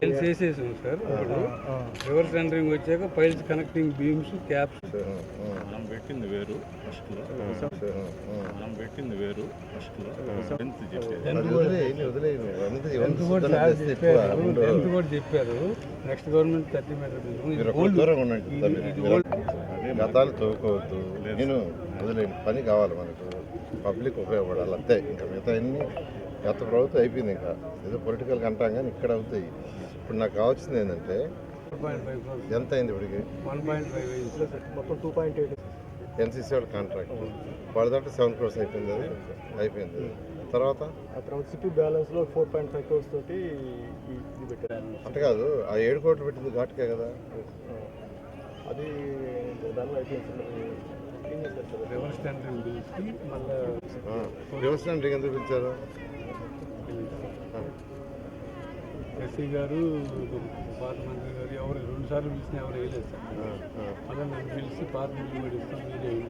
Files వేసేసాం sir. ఇప్పుడు reverse ఎండరింగ్ వచ్చాక ఫైల్స్ కనెక్టింగ్ బీమ్స్ క్యాప్స్. మనం పెట్టింది వేరు ఫస్ట్లో. మనం పెట్టింది వేరు ఫస్ట్లో. టెన్త్ కూడా చెప్పారు. టెన్త్ కూడా చెప్పారు. నెక్స్ట్ గవర్నమెంట్ థర్టీ మీటర్ గతాలు తోకోవద్దు నేను వదిలేండి పని కావాలి మనకు. పబ్లిక్ ఉపయోగపడాలి. అంతే. ఇంకా మిగతా అన్ని గత ప్రభుత్వం అయిపోయింది ఇంకా. ఏదో పొలిటికల్ అంటాం కానీ ఇక్కడ అవుతాయి. ఇప్పుడు నాకు కావాల్సింది ఏంటంటే ఎంత అయింది ఇప్పటికి? వన్ పాయింట్ ఫైవ్ మొత్తం టూ పాయింట్ ఎయిట్ ఎన్సీసీ వాళ్ళ కాంట్రాక్ట్ వాళ్ళ దాంట్లో సెవెన్ క్రోర్స్ అయిపోయింది అది. అయిపోయింది తర్వాత? సిటీ బ్యాలెన్స్లో ఫోర్ పాయింట్ ఫైవ్ క్రోర్స్ తోటి ఈ- ఇది పెట్టారు అంటే కాదు. ఆ ఏడు కోట్లు పెట్టింది ఘాటుకే కదా. అది దానిలో అయిపోయింది రివర్స్ మళ్ళీ రివర్స్ టెండరింగ్ ఎందుకు పిలిచారు ఆ. ఎస్సీ గారు పాత మంత్రి గారు ఎవరు రెండు సార్లు పిలిచినా ఎవరు వేయలేదు సార్. అలా నన్ను పిలిచి ఇస్తాం మీరే వేయండి.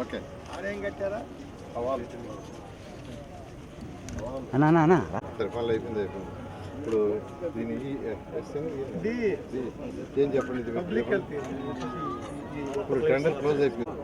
ఓకే. అన్నా అన్నా అన్నా. పనులు అయిపోయింది అయిపోయింది. ఇప్పుడు దీని ఏం చెప్పండి ఇప్పుడు టెండర్ క్లోజ్ అయిపోయింది.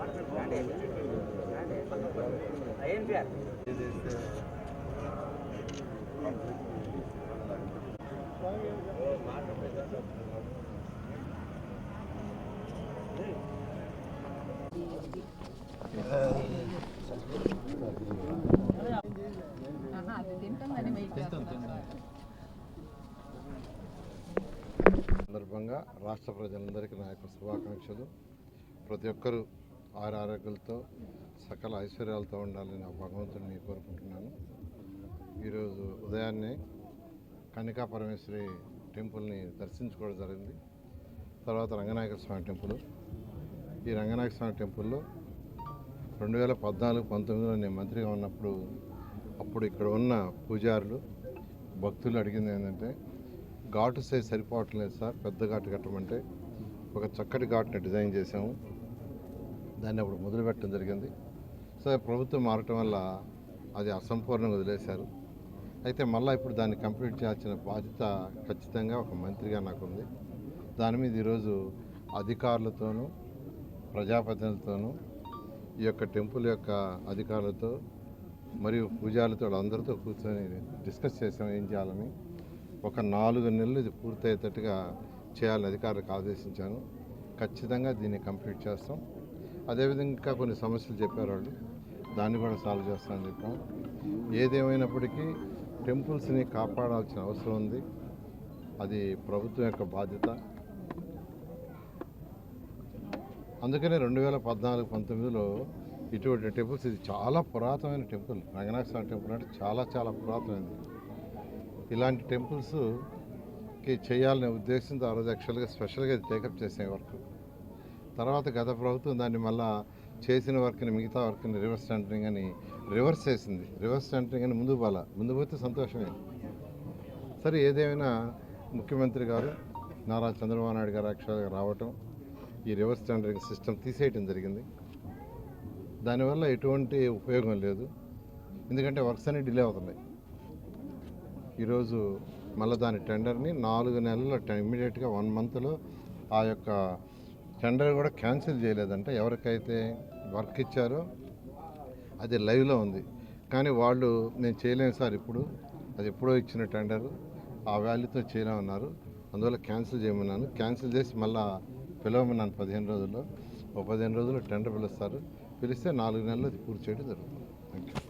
రాష్ట్ర ప్రజలందరికీ నా యొక్క శుభాకాంక్షలు. ప్రతి ఒక్కరూ ఆరు ఆరోగ్యాలతో సకల ఐశ్వర్యాలతో ఉండాలని ఆ భగవంతుడిని కోరుకుంటున్నాను. ఈరోజు ఉదయాన్నే కనికా పరమేశ్వరి టెంపుల్ని దర్శించుకోవడం జరిగింది. తర్వాత రంగనాయక స్వామి టెంపుల్. ఈ రంగనాయక స్వామి టెంపుల్లో రెండు వేల పద్నాలుగు పంతొమ్మిదిలో నేను మంత్రిగా ఉన్నప్పుడు అప్పుడు ఇక్కడ ఉన్న పూజారులు భక్తులు అడిగింది ఏంటంటే ఘాటు సైజ్ సరిపోవట్లేదు సార్. పెద్ద ఘాటు కట్టమంటే ఒక చక్కటి ఘాటుని డిజైన్ చేసాము దాన్ని అప్పుడు మొదలు పెట్టడం జరిగింది. సో ప్రభుత్వం మారటం వల్ల అది అసంపూర్ణంగా వదిలేశారు. అయితే మళ్ళీ ఇప్పుడు దాన్ని కంప్లీట్ చేయాల్సిన బాధ్యత ఖచ్చితంగా ఒక మంత్రిగా నాకుంది. దాని మీద ఈరోజు అధికారులతోనూ ప్రజాప్రతినిధులతోనూ ఈ యొక్క టెంపుల్ యొక్క అధికారులతో మరియు పూజారులతో అందరితో కూర్చొని డిస్కస్ చేసాం ఏం చేయాలని. ఒక నాలుగు నెలలు ఇది పూర్తయ్యేటట్టుగా చేయాలని అధికారులకు ఆదేశించాను. ఖచ్చితంగా దీన్ని కంప్లీట్ చేస్తాం. అదేవిధంగా ఇంకా కొన్ని సమస్యలు చెప్పారు వాళ్ళు. దాన్ని కూడా సాల్వ్ చేస్తామని చెప్పాం. ఏదేమైనప్పటికీ టెంపుల్స్ని కాపాడాల్సిన అవసరం ఉంది. అది ప్రభుత్వం యొక్క బాధ్యత. అందుకనే రెండు వేల పద్నాలుగు పంతొమ్మిదిలో ఇటువంటి టెంపుల్స్ ఇది చాలా పురాతనమైన టెంపుల్. రంగనాథ స్వామి టెంపుల్ అంటే చాలా చాలా పురాతనమైనది. ఇలాంటి టెంపుల్స్కి చేయాలనే ఉద్దేశంతో ఆ రోజు యాక్చువల్గా స్పెషల్గా టేకప్ చేసే వర్క్ తర్వాత గత ప్రభుత్వం దాన్ని మళ్ళా చేసిన వర్క్ని మిగతా వర్క్ని రివర్స్ టెంటరింగ్ అని రివర్స్ చేసింది. రివర్స్ టెంటరింగ్ అని ముందు పోలా ముందు పోతే సంతోషమే. సరే ఏదేమైనా ముఖ్యమంత్రి గారు నారా చంద్రబాబు నాయుడు గారు యాక్చువల్గా రావటం ఈ రివర్స్ టెండరింగ్ సిస్టమ్ తీసేయటం జరిగింది. దానివల్ల ఎటువంటి ఉపయోగం లేదు. ఎందుకంటే వర్క్స్ అన్నీ డిలే అవుతున్నాయి. ఈరోజు మళ్ళీ దాని టెండర్ని నాలుగు నెలల ఇమ్మీడియట్గా వన్ మంత్లో ఆ యొక్క టెండర్ కూడా క్యాన్సిల్ చేయలేదంటే. ఎవరికైతే వర్క్ ఇచ్చారో అది లైవ్లో ఉంది. కానీ వాళ్ళు నేను చేయలేను సార్ ఇప్పుడు. అది ఎప్పుడో ఇచ్చిన టెండర్. ఆ వాల్యూతో చేయలేమన్నారు అందువల్ల క్యాన్సిల్ చేయమన్నాను. క్యాన్సిల్ చేసి మళ్ళా పిలవమన్నాను పదిహేను రోజుల్లో. ఒక పదిహేను రోజుల్లో టెండర్ పిలుస్తారు. పిలిస్తే నాలుగు నెలలు అది పూర్తి చేయడం జరుగుతుంది. Thank you